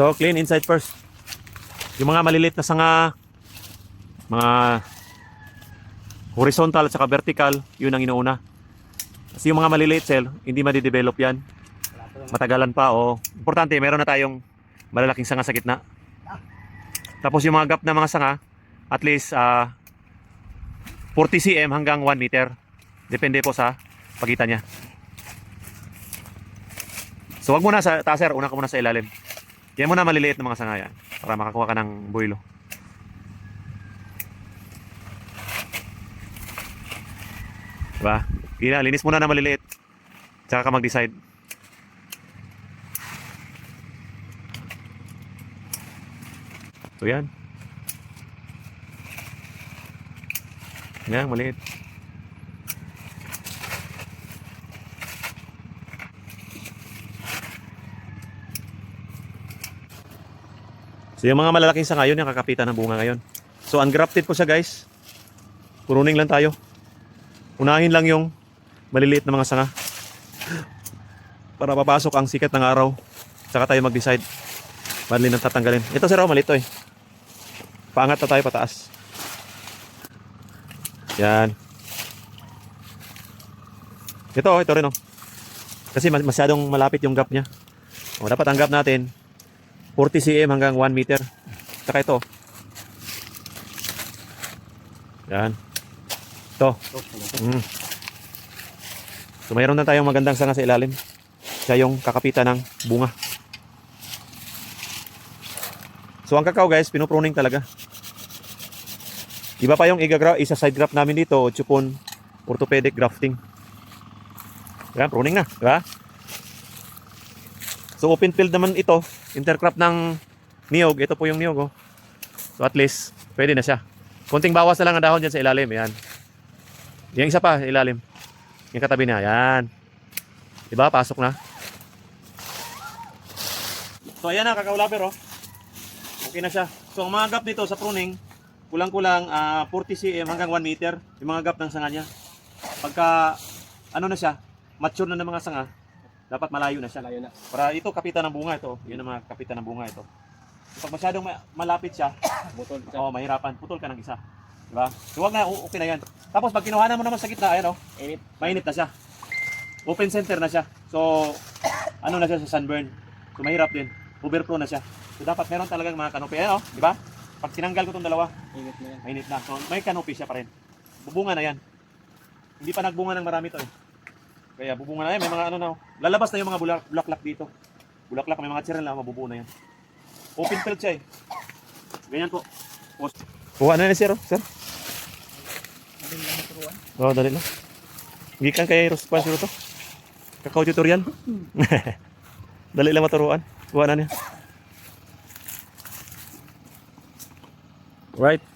So, clean inside first. Yung mga maliliit na sanga, mga horizontal at saka vertical, yun ang inuuna. Kasi yung mga maliliit cell, hindi madidevelop yan. Matagalan pa o importante, meron na tayong malalaking sanga sa gitna. Tapos yung mga gap na mga sanga, at least ah 40 cm hanggang 1 meter. Depende po sa pagitan niya. So wag muna sa taas sir, una ka muna sa ilalim. Yan muna maliliit na mga sanga yan para makakuha ka ng buwilo. Diba? Gina, linis muna na maliliit. Tsaka ka mag-decide. So yan. Yan, maliit. So yung mga malalaking sanga yun, yung kakapitan ng bunga ngayon. So ungrafted ko siya guys. Puruning lang tayo. Unahin lang yung maliliit na mga sanga. Para papasok ang sikat ng araw. Tsaka tayo mag-decide. Madali nang tatanggalin. Ito sir, oh, malito eh. Paangat na tayo pataas. Yan. Ito, ito rin oh. Kasi mas- masyadong malapit yung gap niya. O, dapat ang gap natin 40 cm hanggang 1 meter. Tsaka ito. Yan. Ito. Mm. So mayroon na tayong magandang sanga sa ilalim. Siya yung kakapitan ng bunga. So ang kakao guys, pinupruning talaga. Iba pa yung igagra isa side graft namin dito, chupon orthopedic grafting. Yan, pruning na, di ba? So open field naman ito, intercrop ng niyog, ito po yung niyog oh. So at least, pwede na siya. Konting bawas na lang ang dahon dyan sa ilalim, yan. Yung isa pa, ilalim. Yung katabi niya, yan. Diba, pasok na. So ayan na, kakaulaper oh. Okay na siya. So ang mga gap dito sa pruning, kulang-kulang ah, 40 cm hanggang 1 meter. Yung mga gap ng sanga niya. Pagka, ano na siya, mature na ng mga sanga, dapat malayo na siya. Layo na. Para ito, kapitan ng bunga ito. Yun ang mga kapitan ng bunga ito. Pag masyadong ma- malapit siya, Butol ka. Oo, mahirapan. Putol ka ng isa. Diba? So, wag na, okay na yan. Tapos, pag kinuhanan mo naman sa gitna, ayan o, Init. mainit na siya. Open center na siya. So, ano na siya sa sunburn. So, mahirap din. Overflow na siya. So, dapat meron talagang mga canopy. Ayan o, di ba? Pag tinanggal ko itong dalawa, Init na yan. mainit na. So, may canopy siya pa rin. Bubunga na yan. Hindi pa nagbunga ng marami to eh. Kaya bubunga na yan. May mga ano na. oh. Lalabas na yung mga bulak bulaklak dito. Bulaklak, may mga tsirel na mabubuo na yan. Open field siya eh. Ganyan po. Post. Kuha na ni sir, oh, sir. Oo, oh, dali lang. Gikan kay Rospan sir to. Kakao tutorial. dali lang maturuan. Kuha na niya. Right.